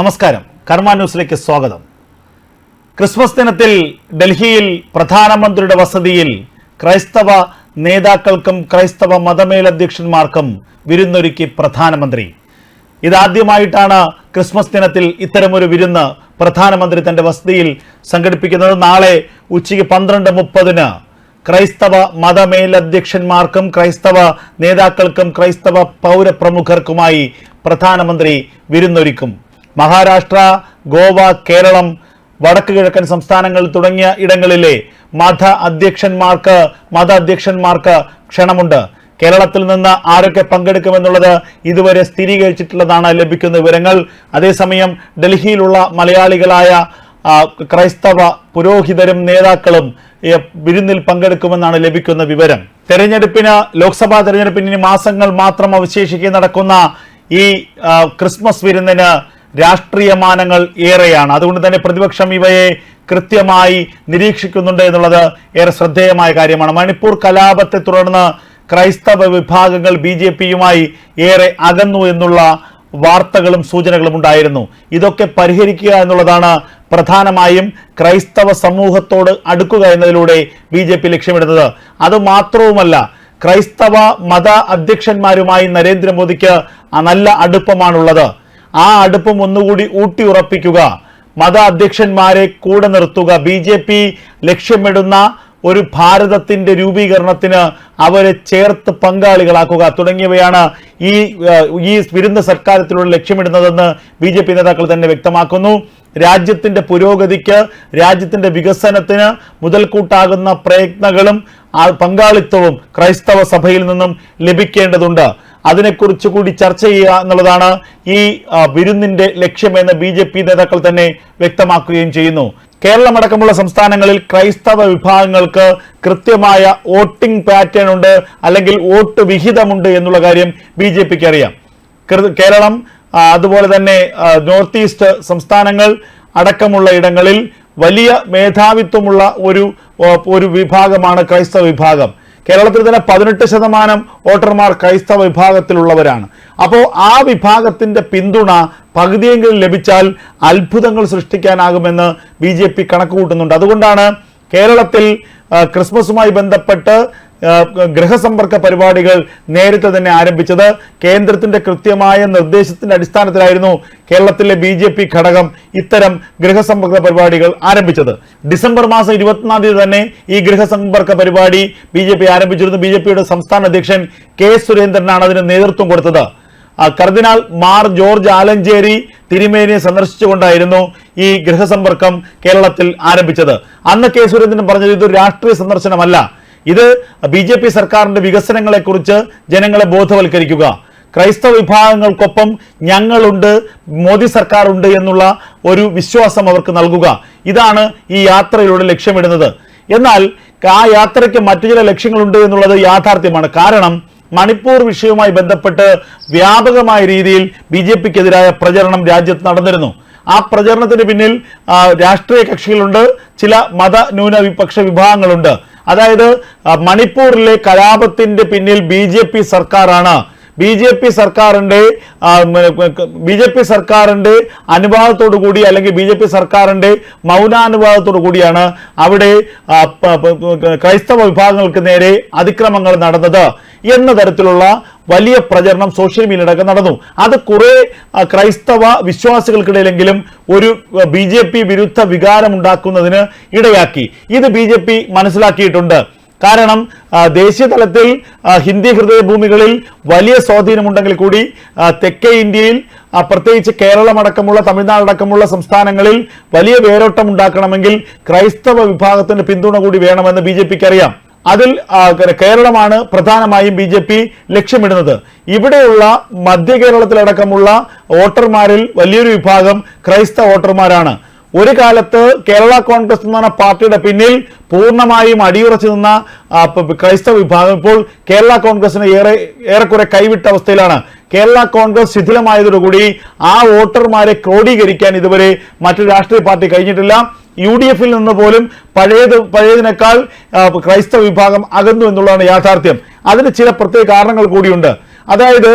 നമസ്കാരം. കർമ്മ ന്യൂസിലേക്ക് സ്വാഗതം. ക്രിസ്മസ് ദിനത്തിൽ ഡൽഹിയിൽ പ്രധാനമന്ത്രിയുടെ വസതിയിൽ ക്രൈസ്തവ നേതാക്കൾക്കും ക്രൈസ്തവ മതമേലധ്യക്ഷന്മാർക്കും വിരുന്നൊരുക്കി പ്രധാനമന്ത്രി. ഇതാദ്യമായിട്ടാണ് ക്രിസ്മസ് ദിനത്തിൽ ഇത്തരമൊരു വിരുന്ന് പ്രധാനമന്ത്രി തന്റെ വസതിയിൽ സംഘടിപ്പിക്കുന്നത്. നാളെ ഉച്ചയ്ക്ക് പന്ത്രണ്ട് മുപ്പതിന് ക്രൈസ്തവ മതമേലധ്യക്ഷന്മാർക്കും ക്രൈസ്തവ നേതാക്കൾക്കും ക്രൈസ്തവ പൗരപ്രമുഖർക്കുമായി പ്രധാനമന്ത്രി വിരുന്നൊരുക്കും. മഹാരാഷ്ട്ര ഗോവ കേരളം വടക്ക് കിഴക്കൻ സംസ്ഥാനങ്ങൾ തുടങ്ങിയ ഇടങ്ങളിലെ മത അധ്യക്ഷന്മാർക്ക് മത അധ്യക്ഷന്മാർക്ക് ക്ഷണമുണ്ട്. കേരളത്തിൽ നിന്ന് ആരൊക്കെ പങ്കെടുക്കുമെന്നുള്ളത് ഇതുവരെ സ്ഥിരീകരിച്ചിട്ടുള്ളതാണ് ലഭിക്കുന്ന വിവരങ്ങൾ. അതേസമയം ഡൽഹിയിലുള്ള മലയാളികളായ ക്രൈസ്തവ പുരോഹിതരും നേതാക്കളും വിരുന്നിൽ പങ്കെടുക്കുമെന്നാണ് ലഭിക്കുന്ന വിവരം. തെരഞ്ഞെടുപ്പിന് ലോക്സഭാ തെരഞ്ഞെടുപ്പിന് മാസങ്ങൾ മാത്രം അവശേഷിക്കെ നടക്കുന്ന ഈ ക്രിസ്മസ് വിരുന്നിന് രാഷ്ട്രീയ മാനങ്ങൾ ഏറെയാണ്. അതുകൊണ്ട് തന്നെ പ്രതിപക്ഷം ഇവയെ കൃത്യമായി നിരീക്ഷിക്കുന്നുണ്ട് എന്നുള്ളത് ഏറെ ശ്രദ്ധേയമായ കാര്യമാണ്. മണിപ്പൂർ കലാപത്തെ തുടർന്ന് ക്രൈസ്തവ വിഭാഗങ്ങൾ ബി ജെ പിയുമായി ഏറെ അകന്നു എന്നുള്ള വാർത്തകളും സൂചനകളും ഉണ്ടായിരുന്നു. ഇതൊക്കെ പരിഹരിക്കുക എന്നുള്ളതാണ് പ്രധാനമായും ക്രൈസ്തവ സമൂഹത്തോട് അടുക്കുക എന്നതിലൂടെ ബി ജെ പി ലക്ഷ്യമിടുന്നത്. അത് മാത്രവുമല്ല ക്രൈസ്തവ മത അധ്യക്ഷന്മാരുമായി നരേന്ദ്രമോദിക്ക് നല്ല അടുപ്പമാണുള്ളത്. ആ അടുപ്പം ഒന്നുകൂടി ഊട്ടി ഉറപ്പിക്കുക. മത അധ്യക്ഷന്മാരെ കൂടെ നിർത്തുക. ബി ജെ പി ലക്ഷ്യമിടുന്ന ഒരു ഭാരതത്തിന്റെ രൂപീകരണത്തിന് അവരെ ചേർത്ത് പങ്കാളികളാക്കുക. തുടങ്ങിയവയാണ് ഈ ഈ വിരുന്ന സർക്കാരത്തിലൂടെ ലക്ഷ്യമിടുന്നതെന്ന് ബി ജെ പി നേതാക്കൾ തന്നെ വ്യക്തമാക്കുന്നു. രാജ്യത്തിന്റെ പുരോഗതിക്ക് രാജ്യത്തിന്റെ വികസനത്തിന് മുതൽക്കൂട്ടാകുന്ന പ്രയത്നങ്ങളും പങ്കാളിത്തവും ക്രൈസ്തവ സഭയിൽ നിന്നും ലഭിക്കേണ്ടതുണ്ട്. അതിനെക്കുറിച്ച് കൂടി ചർച്ച ചെയ്യുക എന്നുള്ളതാണ് ഈ വിരുന്നിന്റെ ലക്ഷ്യമെന്ന് ബി ജെ പി നേതാക്കൾ തന്നെ വ്യക്തമാക്കുകയും ചെയ്യുന്നു. കേരളമടക്കമുള്ള സംസ്ഥാനങ്ങളിൽ ക്രൈസ്തവ വിഭാഗങ്ങൾക്ക് കൃത്യമായ വോട്ടിംഗ് പാറ്റേൺ ഉണ്ട് അല്ലെങ്കിൽ വോട്ട് വിഹിതമുണ്ട് എന്നുള്ള കാര്യം ബി ജെ പിക്ക് അറിയാം. കേരളം അതുപോലെ തന്നെ നോർത്ത് ഈസ്റ്റ് സംസ്ഥാനങ്ങൾ അടക്കമുള്ള ഇടങ്ങളിൽ വലിയ മേധാവിത്വമുള്ള ഒരു ഒരു വിഭാഗമാണ് ക്രൈസ്തവ വിഭാഗം. കേരളത്തിൽ തന്നെ പതിനെട്ട് ശതമാനം വോട്ടർമാർ ക്രൈസ്തവ വിഭാഗത്തിലുള്ളവരാണ്. അപ്പോൾ ആ വിഭാഗത്തിന്റെ പിന്തുണ പകുതിയെങ്കിലും ലഭിച്ചാൽ അത്ഭുതങ്ങൾ സൃഷ്ടിക്കാനാകുമെന്ന് ബി ജെ പി കണക്ക് കൂട്ടുന്നുണ്ട് അതുകൊണ്ടാണ് കേരളത്തിൽ ക്രിസ്മസുമായി ബന്ധപ്പെട്ട് ഗൃഹസമ്പർക്ക പരിപാടികൾ നേരത്തെ തന്നെ ആരംഭിച്ചത്. കേന്ദ്രത്തിന്റെ കൃത്യമായ നിർദ്ദേശത്തിന്റെ അടിസ്ഥാനത്തിലായിരുന്നു കേരളത്തിലെ ബി ജെ പി ഘടകം ഇത്തരം ഗൃഹസമ്പർക്ക പരിപാടികൾ ആരംഭിച്ചത്. ഡിസംബർ മാസം ഇരുപത്തിനാം തീയതി തന്നെ ഈ ഗൃഹസമ്പർക്ക പരിപാടി ബി ജെ പി ആരംഭിച്ചിരുന്നു. ബി ജെ പിയുടെ സംസ്ഥാന അധ്യക്ഷൻ കെ സുരേന്ദ്രനാണ് അതിന് നേതൃത്വം കൊടുത്തത്. കർദിനാൾ മാർ ജോർജ് ആലഞ്ചേരി തിരുമേനിയെ സന്ദർശിച്ചുകൊണ്ടായിരുന്നു ഈ ഗൃഹസമ്പർക്കം കേരളത്തിൽ ആരംഭിച്ചത്. അന്ന് കെ സുരേന്ദ്രൻ പറഞ്ഞത് ഇതൊരു രാഷ്ട്രീയ സന്ദർശനമല്ല. ഇത് ബി ജെ പി സർക്കാരിന്റെ വികസനങ്ങളെക്കുറിച്ച് ജനങ്ങളെ ബോധവൽക്കരിക്കുക. ക്രൈസ്തവ വിഭാഗങ്ങൾക്കൊപ്പം ഞങ്ങളുണ്ട് മോദി സർക്കാരുണ്ട് എന്നുള്ള ഒരു വിശ്വാസം അവർക്ക് നൽകുക. ഇതാണ് ഈ യാത്രയിലൂടെ ലക്ഷ്യമിടുന്നത്. എന്നാൽ ആ യാത്രയ്ക്ക് മറ്റു ചില ലക്ഷ്യങ്ങളുണ്ട് എന്നുള്ളത് യാഥാർത്ഥ്യമാണ്. കാരണം മണിപ്പൂർ വിഷയവുമായി ബന്ധപ്പെട്ട് വ്യാപകമായ രീതിയിൽ ബി ജെ പിക്കെതിരായ പ്രചരണം രാജ്യത്ത് നടന്നിരുന്നു. ആ പ്രചരണത്തിന് പിന്നിൽ രാഷ്ട്രീയ കക്ഷികളുണ്ട് ചില മത ന്യൂനപക്ഷ വിഭാഗങ്ങളുണ്ട്. അതായത് മണിപ്പൂരിലെ കലാപത്തിന്റെ പിന്നിൽ ബി ജെ പി സർക്കാരാണ്. ബി ജെ പി സർക്കാരിന്റെ ബി ജെ പി സർക്കാരിന്റെ അനുവാദത്തോടു കൂടി അല്ലെങ്കിൽ ബി ജെ പി സർക്കാരിന്റെ മൗനാനുവാദത്തോടു കൂടിയാണ് അവിടെ ക്രൈസ്തവ വിഭാഗങ്ങൾക്ക് നേരെ അതിക്രമങ്ങൾ നടന്നത്. എന്ന തരത്തിലുള്ള വലിയ പ്രചരണം സോഷ്യൽ മീഡിയയിലൊക്കെ നടന്നു. അത് കുറെ ക്രൈസ്തവ വിശ്വാസികൾക്കിടയിലെങ്കിലും ഒരു ബി ജെ പി വിരുദ്ധ വികാരമുണ്ടാക്കുന്നതിന് ഇടയാക്കി. ഇത് ബി ജെ പി മനസ്സിലാക്കിയിട്ടുണ്ട്. കാരണം ദേശീയ തലത്തിൽ ഹിന്ദി ഹൃദയഭൂമികളിൽ വലിയ സ്വാധീനമുണ്ടെങ്കിൽ കൂടി തെക്കേ ഇന്ത്യയിൽ പ്രത്യേകിച്ച് കേരളം അടക്കമുള്ള തമിഴ്നാട് സംസ്ഥാനങ്ങളിൽ വലിയ വേരോട്ടം ഉണ്ടാക്കണമെങ്കിൽ ക്രൈസ്തവ വിഭാഗത്തിന്റെ പിന്തുണ കൂടി വേണമെന്ന് ബി അറിയാം. അതിൽ കേരളമാണ് പ്രധാനമായും ബി ജെ പി ലക്ഷ്യമിടുന്നത്. ഇവിടെയുള്ള മധ്യ കേരളത്തിലടക്കമുള്ള വോട്ടർമാരിൽ വലിയൊരു വിഭാഗം ക്രൈസ്തവ വോട്ടർമാരാണ്. ഒരു കാലത്ത് കേരള കോൺഗ്രസ് എന്ന് പറഞ്ഞ പാർട്ടിയുടെ പിന്നിൽ പൂർണമായും അടിയുറച്ചു നിന്ന ക്രൈസ്തവ വിഭാഗം ഇപ്പോൾ കേരള കോൺഗ്രസിന് ഏറെ ഏറെക്കുറെ കൈവിട്ട അവസ്ഥയിലാണ്. കേരള കോൺഗ്രസ് ശിഥിലമായതോടുകൂടി ആ വോട്ടർമാരെ ക്രോഡീകരിക്കാൻ ഇതുവരെ മറ്റു രാഷ്ട്രീയ പാർട്ടി കഴിഞ്ഞിട്ടില്ല. യു ഡി എഫിൽ നിന്ന് പോലും പഴയത് പഴയതിനേക്കാൾ ക്രൈസ്തവ വിഭാഗം അകന്നു എന്നുള്ളതാണ് യാഥാർത്ഥ്യം. അതിന് ചില പ്രത്യേക കാരണങ്ങൾ കൂടിയുണ്ട്. അതായത്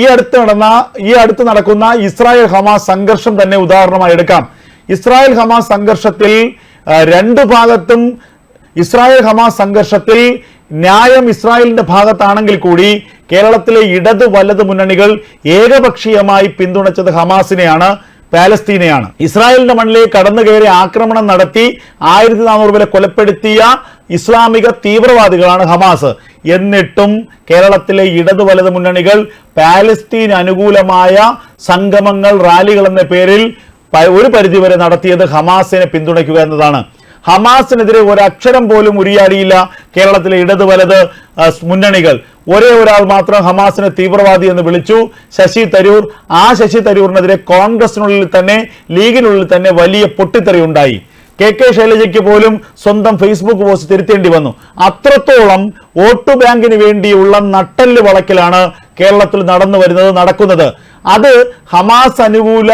ഈ അടുത്ത് നടന്ന ഈ അടുത്ത് നടക്കുന്ന ഇസ്രായേൽ ഹമാസ് സംഘർഷം തന്നെ ഉദാഹരണമായി എടുക്കാം. ഇസ്രായേൽ ഹമാസ് സംഘർഷത്തിൽ രണ്ട് ഭാഗത്തും ഇസ്രായേൽ ഹമാസ് സംഘർഷത്തിൽ ന്യായം ഇസ്രായേലിന്റെ ഭാഗത്താണെങ്കിൽ കൂടി കേരളത്തിലെ ഇടത് വലത് മുന്നണികൾ ഏകപക്ഷീയമായി പിന്തുണച്ചത് ഹമാസിനെയാണ്. പാലസ്തീനെയാണ്. ഇസ്രായേലിന്റെ മണ്ണിലേക്ക് കടന്നു കയറി ആക്രമണം നടത്തി ആയിരത്തി നാനൂറ് പേരെ കൊലപ്പെടുത്തിയ ഇസ്ലാമിക തീവ്രവാദികളാണ് ഹമാസ്. എന്നിട്ടും കേരളത്തിലെ ഇടതു വലത് മുന്നണികൾ പാലസ്തീൻ അനുകൂലമായ സംഗമങ്ങൾ റാലികൾ എന്ന പേരിൽ ഒരു പരിധിവരെ നടത്തിയത് ഹമാസിനെ പിന്തുണയ്ക്കുക എന്നതാണ്. ഹമാസിനെതിരെ ഒരക്ഷരം പോലും ഉരിയാടിയില്ല കേരളത്തിലെ ഇടത് വലത് മുന്നണികൾ. ഒരേ ഒരാൾ മാത്രം ഹമാസിനെ തീവ്രവാദി എന്ന് വിളിച്ചു. ശശി തരൂർ ആ ശശി തരൂറിനെതിരെ കോൺഗ്രസിനുള്ളിൽ തന്നെ ലീഗിനുള്ളിൽ തന്നെ വലിയ പൊട്ടിത്തെറി ഉണ്ടായി. കെ കെ ശൈലജയ്ക്ക് പോലും സ്വന്തം ഫേസ്ബുക്ക് പോസ്റ്റ് തിരുത്തേണ്ടി വന്നു. അത്രത്തോളം വോട്ട് ബാങ്കിന് വേണ്ടിയുള്ള നട്ടൽ വളക്കിലാണ് കേരളത്തിൽ നടന്നു വരുന്നത് നടക്കുന്നത്. അത് ഹമാസ് അനുകൂല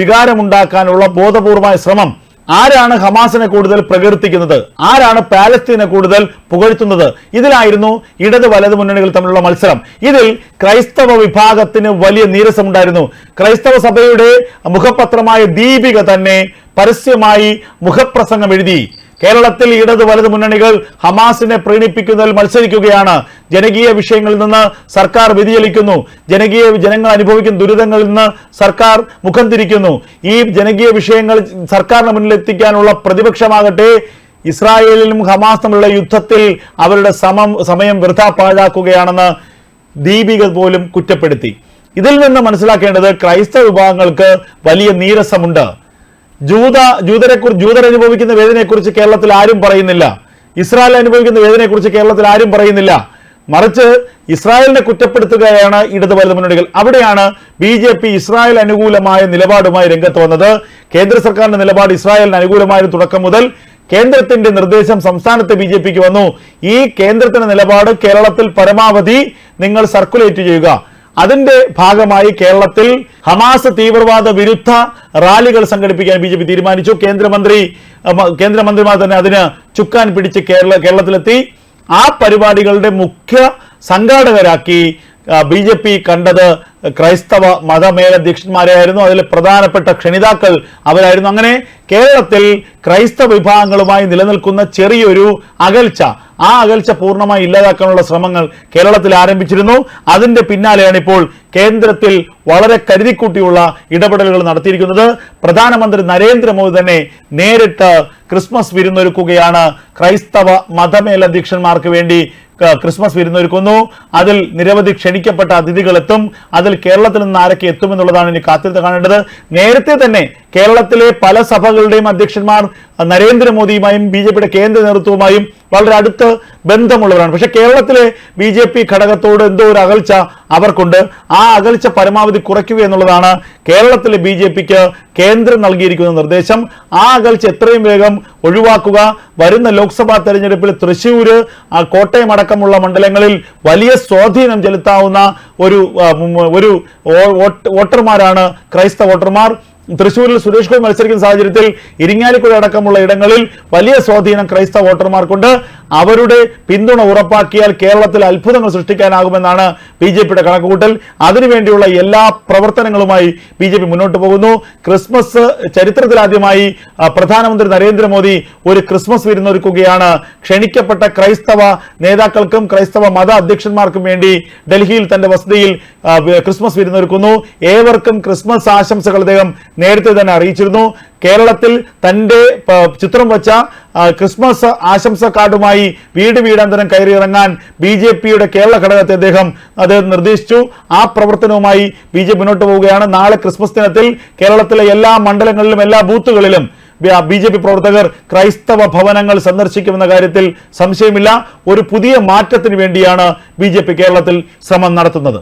വികാരമുണ്ടാക്കാനുള്ള ബോധപൂർവമായ ശ്രമം. ആരാണ് ഹമാസിനെ കൂടുതൽ പ്രകീർത്തിക്കുന്നത്? ആരാണ് പാലസ്തീനെ കൂടുതൽ പുകഴ്ത്തുന്നത്? ഇതിലായിരുന്നു ഇടത് വലത് മുന്നണികൾ തമ്മിലുള്ള മത്സരം. ഇതിൽ ക്രൈസ്തവ വിഭാഗത്തിന് വലിയ നീരസമുണ്ടായിരുന്നു. ക്രൈസ്തവ സഭയുടെ മുഖപത്രമായ ദീപിക തന്നെ പരസ്യമായി മുഖപ്രസംഗം എഴുതി. കേരളത്തിൽ ഇടത് വലത് മുന്നണികൾ ഹമാസിനെ പ്രീണിപ്പിക്കുന്നതിൽ മത്സരിക്കുകയാണ്. ജനകീയ വിഷയങ്ങളിൽ നിന്ന് സർക്കാർ വ്യതിചലിക്കുന്നു. ജനകീയ ജനങ്ങൾ അനുഭവിക്കുന്ന ദുരിതങ്ങളിൽ നിന്ന് സർക്കാർ മുഖം തിരിക്കുന്നു ഈ ജനകീയ വിഷയങ്ങൾ സർക്കാരിന് മുന്നിലെത്തിക്കാനുള്ള പ്രതിപക്ഷമാകട്ടെ ഇസ്രായേലിലും ഹമാസ് തമ്മിലുള്ള യുദ്ധത്തിൽ അവരുടെ സമം സമയം വൃഥ പാഴാക്കുകയാണെന്ന് ദീപിക പോലും കുറ്റപ്പെടുത്തി. ഇതിൽ നിന്ന് മനസ്സിലാക്കേണ്ടത് ക്രൈസ്തവ വിഭാഗങ്ങൾക്ക് വലിയ നീരസമുണ്ട്. ജൂത ജൂതരെ ജൂതർ അനുഭവിക്കുന്ന വേദനയെക്കുറിച്ച് കേരളത്തിൽ ആരും പറയുന്നില്ല. ഇസ്രായേൽ അനുഭവിക്കുന്ന വേദനയെക്കുറിച്ച് കേരളത്തിൽ ആരും പറയുന്നില്ല. മറിച്ച് ഇസ്രായേലിനെ കുറ്റപ്പെടുത്തുകയാണ് ഇടത് വലത് മുന്നണികൾ അവിടെയാണ് ബി ജെ പി ഇസ്രായേൽ അനുകൂലമായ നിലപാടുമായി രംഗത്ത് വന്നത്. കേന്ദ്ര സർക്കാരിന്റെ നിലപാട് ഇസ്രായേലിന് അനുകൂലമായ തുടക്കം മുതൽ കേന്ദ്രത്തിന്റെ നിർദ്ദേശം സംസ്ഥാനത്തെ ബി ജെ പിക്ക് വന്നു. ഈ കേന്ദ്രത്തിന്റെ നിലപാട് കേരളത്തിൽ പരമാവധി നിങ്ങൾ സർക്കുലേറ്റ് ചെയ്യുക. അതിന്റെ ഭാഗമായി കേരളത്തിൽ ഹമാസ് തീവ്രവാദ വിരുദ്ധ റാലികൾ സംഘടിപ്പിക്കാൻ ബി ജെ പി തീരുമാനിച്ചു. കേന്ദ്രമന്ത്രി കേന്ദ്രമന്ത്രിമാർ തന്നെ അതിന് ചുക്കാൻ പിടിച്ച് കേരള കേരളത്തിലെത്തി. ആ പരിപാടികളുടെ മുഖ്യ സംഘാടകരാക്കി ബി ജെ പി കണ്ടത് ക്രൈസ്തവ മതമേലധ്യക്ഷന്മാരെയായിരുന്നു അതിൽ പ്രധാനപ്പെട്ട ക്ഷണിതാക്കൾ അവരായിരുന്നു. അങ്ങനെ കേരളത്തിൽ ക്രൈസ്തവ വിഭാഗങ്ങളുമായി നിലനിൽക്കുന്ന ചെറിയൊരു അകൽച്ച ആ അകൽച്ച പൂർണമായി ഇല്ലാതാക്കാനുള്ള ശ്രമങ്ങൾ കേരളത്തിൽ ആരംഭിച്ചിരുന്നു. അതിന്റെ പിന്നാലെയാണ് ഇപ്പോൾ കേന്ദ്രത്തിൽ വളരെ കരുതിക്കൂട്ടിയുള്ള ഇടപെടലുകൾ നടത്തിയിരിക്കുന്നത്. പ്രധാനമന്ത്രി നരേന്ദ്രമോദി തന്നെ നേരിട്ട് ക്രിസ്മസ് വിരുന്നൊരുക്കുകയാണ്. ക്രൈസ്തവ മതമേലധ്യക്ഷന്മാർക്ക് വേണ്ടി ക്രിസ്മസ് വിരുന്നൊരുക്കുന്നു. അതിൽ നിരവധി ക്ഷണിക്കപ്പെട്ട അതിഥികൾ എത്തും അതിൽ കേരളത്തിൽ നിന്ന് ആരൊക്കെ എത്തുമെന്നുള്ളതാണ് ഇനി കാത്തിരുന്ന് കാണേണ്ടത്. നേരത്തെ തന്നെ കേരളത്തിലെ പല സഭകളുടെയും അധ്യക്ഷന്മാർ നരേന്ദ്രമോദിയുമായും ബി ജെ പിയുടെ കേന്ദ്ര നേതൃത്വവുമായും വളരെ അടുത്ത് ബന്ധമുള്ളവരാണ്. പക്ഷെ കേരളത്തിലെ ബി ജെ പി ഘടകത്തോട് എന്തോ ഒരു അകൽച്ച അവർക്കുണ്ട്. ആ അകൽച്ച പരമാവധി കുറയ്ക്കുക എന്നുള്ളതാണ് കേരളത്തിലെ ബി ജെ പിക്ക് കേന്ദ്രം നൽകിയിരിക്കുന്ന നിർദ്ദേശം. ആ അകൽച്ച എത്രയും വേഗം ഒഴിവാക്കുക. വരുന്ന ലോക്സഭാ തെരഞ്ഞെടുപ്പിൽ തൃശൂർ കോട്ടയം അടക്കമുള്ള മണ്ഡലങ്ങളിൽ വലിയ സ്വാധീനം ചെലുത്താവുന്ന ഒരു ഒരു വോട്ടർമാരാണ് ക്രൈസ്തവ വോട്ടർമാർ. തൃശ്ശൂരിൽ സുരേഷ് ഗോപി മത്സരിക്കുന്ന സാഹചര്യത്തിൽ ഇരിങ്ങാലിക്കുഴ അടക്കമുള്ള ഇടങ്ങളിൽ വലിയ സ്വാധീനം ക്രൈസ്തവ വോട്ടർമാർക്കുണ്ട്. അവരുടെ പിന്തുണ ഉറപ്പാക്കിയാൽ കേരളത്തിൽ അത്ഭുതങ്ങൾ സൃഷ്ടിക്കാനാകുമെന്നാണ് ബി ജെ പിയുടെ കണക്കുകൂട്ടൽ. അതിനുവേണ്ടിയുള്ള എല്ലാ പ്രവർത്തനങ്ങളുമായി ബി ജെ പി മുന്നോട്ട് പോകുന്നു. ക്രിസ്മസ് ചരിത്രത്തിലാദ്യമായി പ്രധാനമന്ത്രി നരേന്ദ്രമോദി ഒരു ക്രിസ്മസ് വിരുന്നൊരുക്കുകയാണ്. ക്ഷണിക്കപ്പെട്ട ക്രൈസ്തവ നേതാക്കൾക്കും ക്രൈസ്തവ മത അധ്യക്ഷന്മാർക്കും വേണ്ടി ഡൽഹിയിൽ തന്റെ വസതിയിൽ ക്രിസ്മസ് വിരുന്നൊരുക്കുന്നു. ഏവർക്കും ക്രിസ്മസ് ആശംസകൾ അദ്ദേഹം നേരത്തെ തന്നെ അറിയിച്ചിരുന്നു. കേരളത്തിൽ തന്റെ ചിത്രം വച്ച ക്രിസ്മസ് ആശംസ കാർഡുമായി വീട് വീടാന്തരം കയറിയിറങ്ങാൻ ബി ജെ പിയുടെ കേരള ഘടകത്തെ അദ്ദേഹം അത് നിർദ്ദേശിച്ചു. ആ പ്രവർത്തനവുമായി ബി ജെ മുന്നോട്ട് പോവുകയാണ്. നാളെ ക്രിസ്മസ് ദിനത്തിൽ കേരളത്തിലെ എല്ലാ മണ്ഡലങ്ങളിലും എല്ലാ ബൂത്തുകളിലും ബി ജെ പി പ്രവർത്തകർ ക്രൈസ്തവ ഭവനങ്ങൾ സന്ദർശിക്കുമെന്ന കാര്യത്തിൽ സംശയമില്ല. ഒരു പുതിയ മാറ്റത്തിന് വേണ്ടിയാണ് ബി കേരളത്തിൽ ശ്രമം നടത്തുന്നത്.